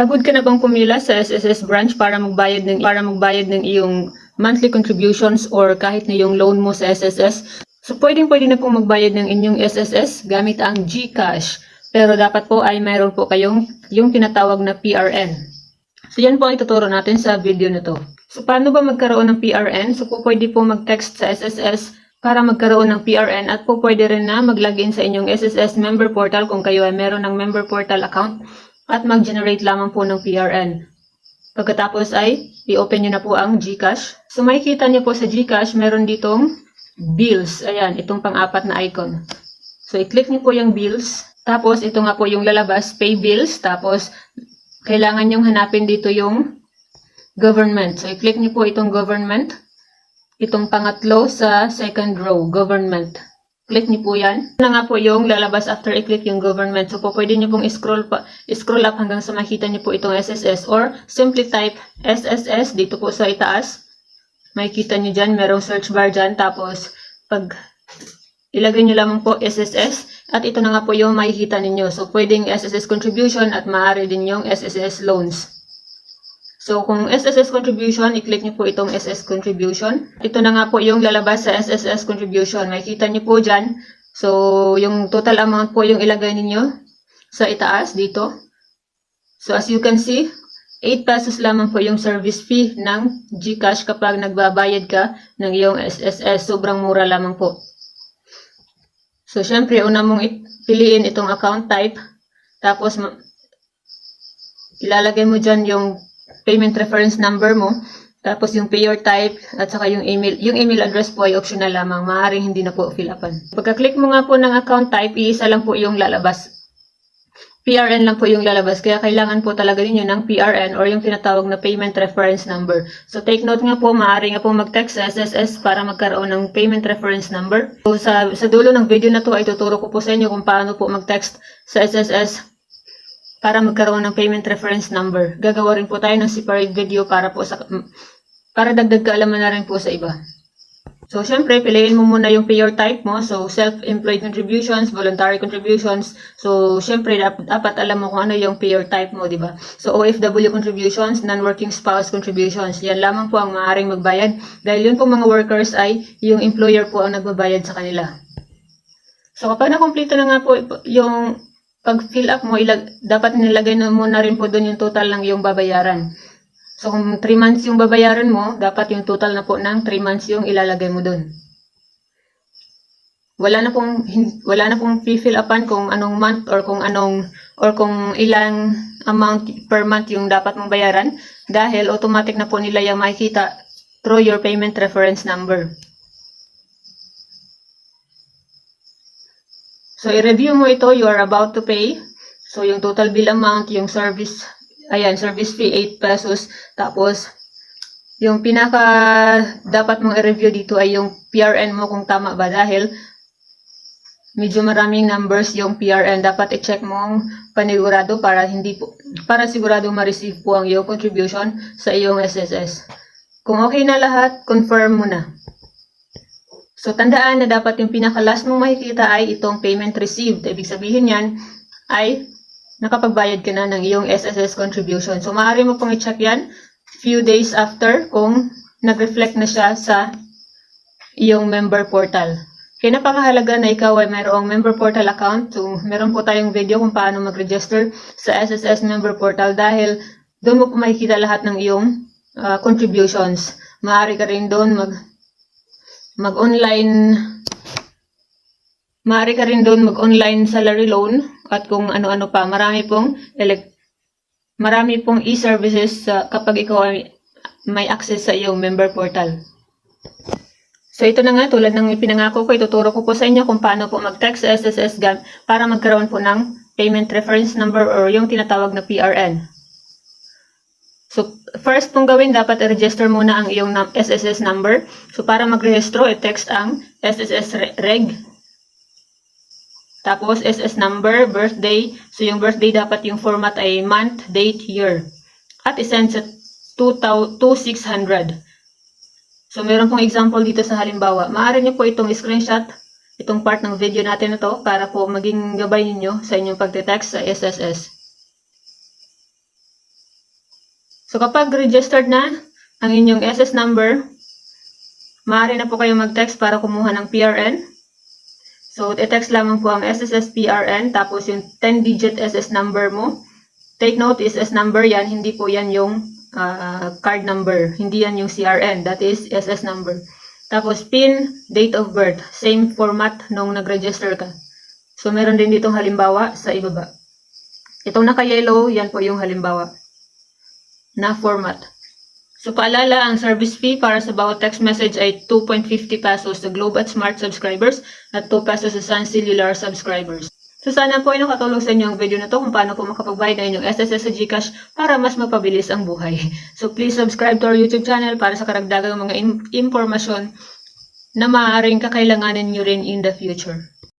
Pagod ka na bang pumila sa SSS branch para magbayad ng para magbayad ng iyong monthly contributions or kahit na yung loan mo sa SSS? So pwedeng pwede na pong magbayad ng inyong SSS gamit ang GCash. Pero dapat po ay mayroon po kayong yung tinatawag na PRN. So yan po ang ituturo natin sa video na to. So paano ba magkaroon ng PRN? So po pwede po mag-text sa SSS para magkaroon ng PRN at po pwede rin na mag-login sa inyong SSS member portal kung kayo ay meron ng member portal account at mag-generate lamang po ng PRN. Pagkatapos ay i-open nyo na po ang GCash. So makikita nyo po sa GCash meron ditong bills. Ayan, itong pang-apat na icon. So i-click nyo po yung bills. Tapos ito nga po yung lalabas, pay bills. Tapos kailangan nyong hanapin dito yung government. So i-click nyo po itong government. Itong pangatlo sa second row, government. Click niyo po yan. Ito na nga po yung lalabas after i-click yung government. So po pwede niyo pong scroll pa, scroll up hanggang sa makita niyo po itong SSS or simply type SSS dito po sa itaas. Makikita niyo dyan, merong search bar dyan. Tapos pag ilagay niyo lamang po SSS at ito na nga po yung makikita ninyo. So pwedeng SSS contribution at maaari din yung SSS loans. So, kung SSS contribution, i-click niyo po itong SS contribution. Ito na nga po yung lalabas sa SSS contribution. Makikita niyo po dyan. So, yung total amount po yung ilagay ninyo sa itaas dito. So, as you can see, 8 pesos lamang po yung service fee ng GCash kapag nagbabayad ka ng iyong SSS. Sobrang mura lamang po. So, syempre, una mong piliin itong account type. Tapos, ilalagay mo dyan yung payment reference number mo, tapos yung payer type, at saka yung email. Yung email address po ay optional lamang, maaaring hindi na po fill upan. Pagka-click mo nga po ng account type, iisa lang po yung lalabas. PRN lang po yung lalabas, kaya kailangan po talaga ninyo ng PRN or yung tinatawag na payment reference number. So take note nga po, maaari nga po mag-text sa SSS para magkaroon ng payment reference number. So sa, sa dulo ng video na to ay tuturo ko po sa inyo kung paano po mag-text sa SSS para magkaroon ng payment reference number. Gagawa rin po tayo ng separate video para po sa para dagdag kaalaman na rin po sa iba. So, syempre, piliin mo muna yung payer type mo. So, self-employed contributions, voluntary contributions. So, syempre, dap- dapat alam mo kung ano yung payer type mo, di ba? So, OFW contributions, non-working spouse contributions. Yan lamang po ang maaaring magbayad. Dahil yun po mga workers ay yung employer po ang nagbabayad sa kanila. So, kapag nakomplete na nga po yung pag fill up mo, ilag, dapat nilagay mo na rin po doon yung total ng yung babayaran. So, kung 3 months yung babayaran mo, dapat yung total na po ng 3 months yung ilalagay mo doon. Wala na pong wala na pong fill upan kung anong month or kung anong or kung ilang amount per month yung dapat mong bayaran dahil automatic na po nila yung makikita through your payment reference number. So, i-review mo ito, you are about to pay. So, yung total bill amount, yung service, ayan, service fee, 8 pesos. Tapos, yung pinaka dapat mong i-review dito ay yung PRN mo kung tama ba dahil medyo maraming numbers yung PRN. Dapat i-check mong panigurado para hindi po, para sigurado ma-receive po ang iyong contribution sa iyong SSS. Kung okay na lahat, confirm mo na. So, tandaan na dapat yung pinaka-last mong makikita ay itong payment received. Ibig sabihin yan ay nakapagbayad ka na ng iyong SSS contribution. So, maaari mo pong i-check yan few days after kung nag-reflect na siya sa iyong member portal. Kaya napakahalaga na ikaw ay mayroong member portal account. So, meron po tayong video kung paano mag-register sa SSS member portal dahil doon mo po makikita lahat ng iyong ah, contributions. Maaari ka rin doon mag mag-online maaari ka rin doon mag-online salary loan at kung ano-ano pa. Marami pong elect marami pong e-services sa kapag ikaw ay may access sa iyong member portal. So ito na nga, tulad ng ipinangako ko, ituturo ko po sa inyo kung paano po mag-text sa SSS GAM para magkaroon po ng payment reference number or yung tinatawag na PRN. So, first pong gawin, dapat i-register muna ang iyong SSS number. So, para mag-rehistro, i-text ang SSS re- reg. Tapos, SS number, birthday. So, yung birthday dapat yung format ay month, date, year. At i-send sa 2,000 2600. So, meron pong example dito sa halimbawa. Maaari niyo po itong screenshot, itong part ng video natin na to, para po maging gabay ninyo sa inyong pagte-text sa SSS. So kapag registered na ang inyong SS number, maaari na po kayo mag-text para kumuha ng PRN. So, i-text lamang po ang SSS PRN, tapos yung 10-digit SS number mo. Take note, SS number yan, hindi po yan yung ah, card number. Hindi yan yung CRN, that is SS number. Tapos PIN, date of birth, same format nung nag-register ka. So, meron din ditong halimbawa sa ibaba. Itong naka-yellow, yan po yung halimbawa na format. So paalala, ang service fee para sa bawat text message ay 2.50 pesos sa Globe at Smart subscribers at 2 pesos sa Sun Cellular subscribers. So sana po ay nakatulong sa inyo ang video na to kung paano po makapagbayad na inyong SSS sa Gcash para mas mapabilis ang buhay. So please subscribe to our YouTube channel para sa karagdagang mga in- impormasyon na maaaring kakailanganin nyo rin in the future.